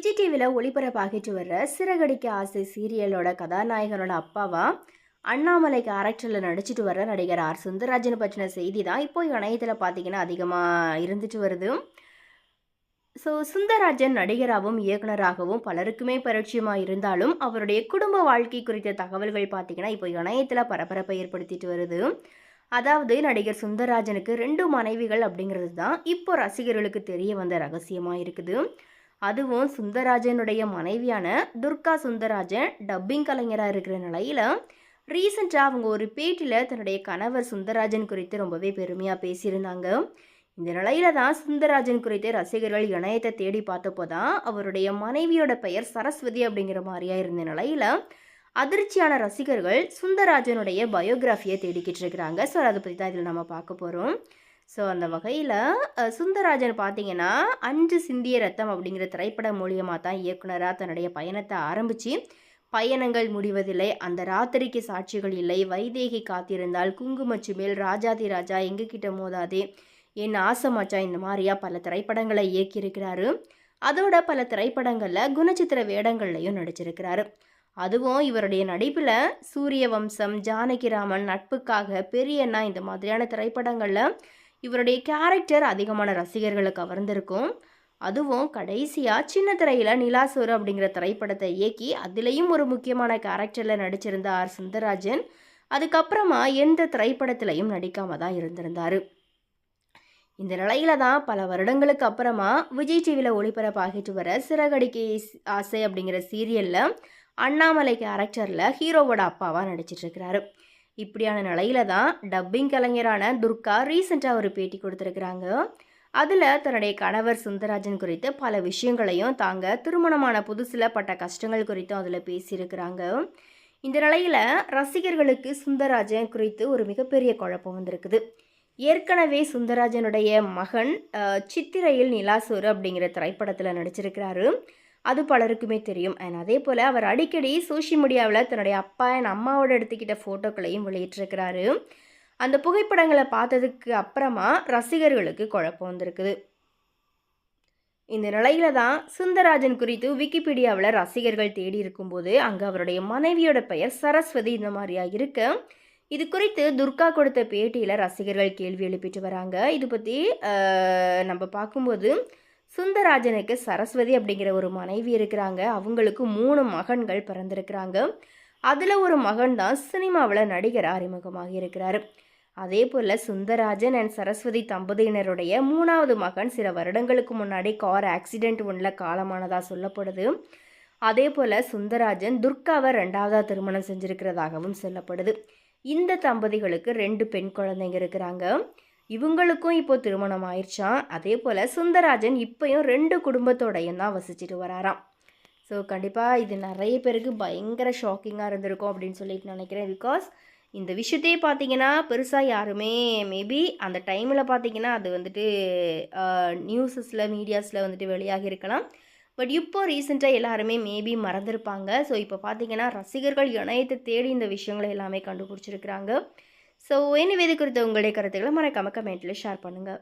விஜய் டிவியில் ஒளிபரப்பாகிட்டு வர்ற சிறகடிக்க ஆசை சீரியலோட கதாநாயகனோட அப்பாவா அண்ணாமலை கேரக்டரில் நடிச்சிட்டு வர்ற நடிகர் ஆர். சுந்தரராஜன் பற்றின செய்தி தான் இப்போ இணையத்தில் பார்த்தீங்கன்னா அதிகமாக இருந்துட்டு வருது. ஸோ சுந்தரராஜன் நடிகராகவும் இயக்குனராகவும் பலருக்குமே பரிச்சயமாக இருந்தாலும் அவருடைய குடும்ப வாழ்க்கை குறித்த தகவல்கள் பார்த்தீங்கன்னா இப்போ இணையத்தில் பரபரப்பை ஏற்படுத்திட்டு வருது. அதாவது நடிகர் சுந்தரராஜனுக்கு ரெண்டு மனைவிகள் அப்படிங்கிறது தான் இப்போ ரசிகர்களுக்கு தெரிய வந்த ரகசியமாக இருக்குது. அதுவும் சுந்தரராஜனுடைய மனைவியான துர்கா சுந்தரராஜன் டப்பிங் கலைஞராக இருக்கிற நிலையில் ரீசெண்டாக அவங்க ஒரு பேட்டியில் தன்னுடைய கணவர் சுந்தரராஜன் குறித்து ரொம்பவே பெருமையாக பேசியிருந்தாங்க. இந்த நிலையில தான் சுந்தரராஜன் குறித்து ரசிகர்கள் இணையத்தை தேடி பார்த்தப்போ தான் அவருடைய மனைவியோட பெயர் சரஸ்வதி அப்படிங்கிற மாதிரியா இருந்த நிலையில அதிர்ச்சியான ரசிகர்கள் சுந்தரராஜனுடைய பயோகிராஃபியை தேடிக்கிட்டு இருக்கிறாங்க. ஸோ அதை பற்றி தான் இதில் நம்ம பார்க்க போகிறோம் ஸோ அந்த வகையில் சுந்தரராஜன் பார்த்தீங்கன்னா அஞ்சு சிந்திய ரத்தம் அப்படிங்கிற திரைப்படம் மூலியமாக தான் இயக்குனராக தன்னுடைய பயணத்தை ஆரம்பித்து பயணங்கள் முடிவதில்லை அந்த ராத்திரிக்கு சாட்சிகள் இல்லை வைதேகி காத்திருந்தால் குங்குமச்சு மேல் ராஜாதி ராஜா எங்ககிட்ட மோதாதே என் ஆசமாச்சா இந்த மாதிரியா பல திரைப்படங்களை இயக்கியிருக்கிறாரு. அதோட பல திரைப்படங்களில் குணச்சித்திர வேடங்கள்லையும் நடிச்சிருக்கிறாரு. அதுவும் இவருடைய நடிப்பில் சூரிய வம்சம் ஜானகிராமன் நட்புக்காக பெரியண்ணா இந்த மாதிரியான திரைப்படங்களில் இவருடைய கேரக்டர் அதிகமான ரசிகர்களை கவர்ந்திருக்கும். அதுவும் கடைசியாக சின்ன திரையில் நிலாசோரு அப்படிங்கிற திரைப்படத்தை இயக்கி அதுலேயும் ஒரு முக்கியமான கேரக்டரில் நடிச்சிருந்த ஆர். சுந்தரராஜன் அதுக்கப்புறமா எந்த திரைப்படத்திலையும் நடிக்காமல் தான் இருந்திருந்தார். இந்த நிலையில தான் பல வருடங்களுக்கு அப்புறமா விஜய் டிவியில் ஒளிபரப்பாகிட்டு வர சிறகடிக்கை ஆசை அப்படிங்கிற சீரியலில் அண்ணாமலை கேரக்டரில் ஹீரோவோட அப்பாவாக நடிச்சிட்ருக்கிறாரு இப்படியான நிலையில தான் டப்பிங் கலைஞரான துர்கா ரீசெண்டாக ஒரு பேட்டி கொடுத்துருக்குறாங்க. அதில் தன்னுடைய கணவர் சுந்தராஜன் குறித்து பல விஷயங்களையும் தாங்க திருமணமான புதுசில் பட்ட கஷ்டங்கள் குறித்தும் அதில் பேசியிருக்கிறாங்க. இந்த நிலையில் ரசிகர்களுக்கு சுந்தரராஜன் குறித்து ஒரு மிகப்பெரிய குழப்பம் வந்திருக்குது. ஏற்கனவே சுந்தரராஜனுடைய மகன் சித்திரையில் நிலாசூர் அப்படிங்கிற திரைப்படத்தில் நடிச்சிருக்கிறாரு. அது பலருக்குமே தெரியும். அண்ட் அதே போல் அவர் அடிக்கடி சோஷியல் மீடியாவில் தன்னுடைய அப்பா என் அம்மாவோட எடுத்துக்கிட்ட ஃபோட்டோக்களையும் வெளியிட்டிருக்கிறாரு. அந்த புகைப்படங்களை பார்த்ததுக்கு அப்புறமா ரசிகர்களுக்கு குழப்பம் வந்திருக்குது. இந்த நிலையில தான் சுந்தரராஜன் குறித்து விக்கிபீடியாவில் ரசிகர்கள் தேடி இருக்கும்போது அங்கே அவருடைய மனைவியோட பெயர் சரஸ்வதி இந்த மாதிரியா இருக்கு. இது குறித்து துர்கா கொடுத்த பேட்டியில் ரசிகர்கள் கேள்வி எழுப்பிட்டு வராங்க. இது பற்றி நம்ம பார்க்கும்போது சுந்தராஜனுக்கு சரஸ்வதி அப்படிங்கிற ஒரு மனைவி இருக்கிறாங்க. அவங்களுக்கு மூணு மகன்கள் பிறந்திருக்கிறாங்க. அதில் ஒரு மகன் தான் சினிமாவில் நடிகர் அறிமுகமாக இருக்கிறார். அதே போல் சுந்தராஜன் அண்ட் சரஸ்வதி தம்பதியினருடைய மூணாவது மகன் சில வருடங்களுக்கு முன்னாடி கார் ஆக்சிடெண்ட் ஒன்றில் காலமானதாக சொல்லப்படுது. அதே போல் சுந்தராஜன் துர்காவை ரெண்டாவதாக திருமணம் செஞ்சுருக்கிறதாகவும் சொல்லப்படுது. இந்த தம்பதிகளுக்கு ரெண்டு பெண் குழந்தைங்க இருக்கிறாங்க. இவங்களுக்கும் இப்போ திருமணம் ஆயிடுச்சான் அதே போல் சுந்தராஜன் இப்போயும் ரெண்டு குடும்பத்தோடையும் தான் வசிச்சுட்டு வராராம். ஸோ கண்டிப்பாக இது நிறைய பேருக்கு பயங்கர ஷாக்கிங்காக இருந்திருக்கும் அப்படின்னு சொல்லிட்டு நினைக்கிறேன். பிகாஸ் இந்த விஷயத்தையே பார்த்தீங்கன்னா பெருசாக யாருமே மேபி அந்த டைமில் பார்த்தீங்கன்னா அது வந்துட்டு நியூஸஸில் மீடியாஸில் வந்துட்டு வெளியாகி இருக்கலாம். பட் இப்போ ரீசெண்டாக எல்லாருமே மேபி மறந்துருப்பாங்க. ஸோ இப்போ பார்த்தீங்கன்னா ரசிகர்கள் இணையத்தை தேடி இந்த விஷயங்களை எல்லாமே கண்டுபிடிச்சிருக்கிறாங்க. ஸோ என்ன வேதி குறித்த உங்களுடைய கருத்துக்களை மறக்காமல் கமெண்ட்டில் ஷேர் பண்ணுங்கள்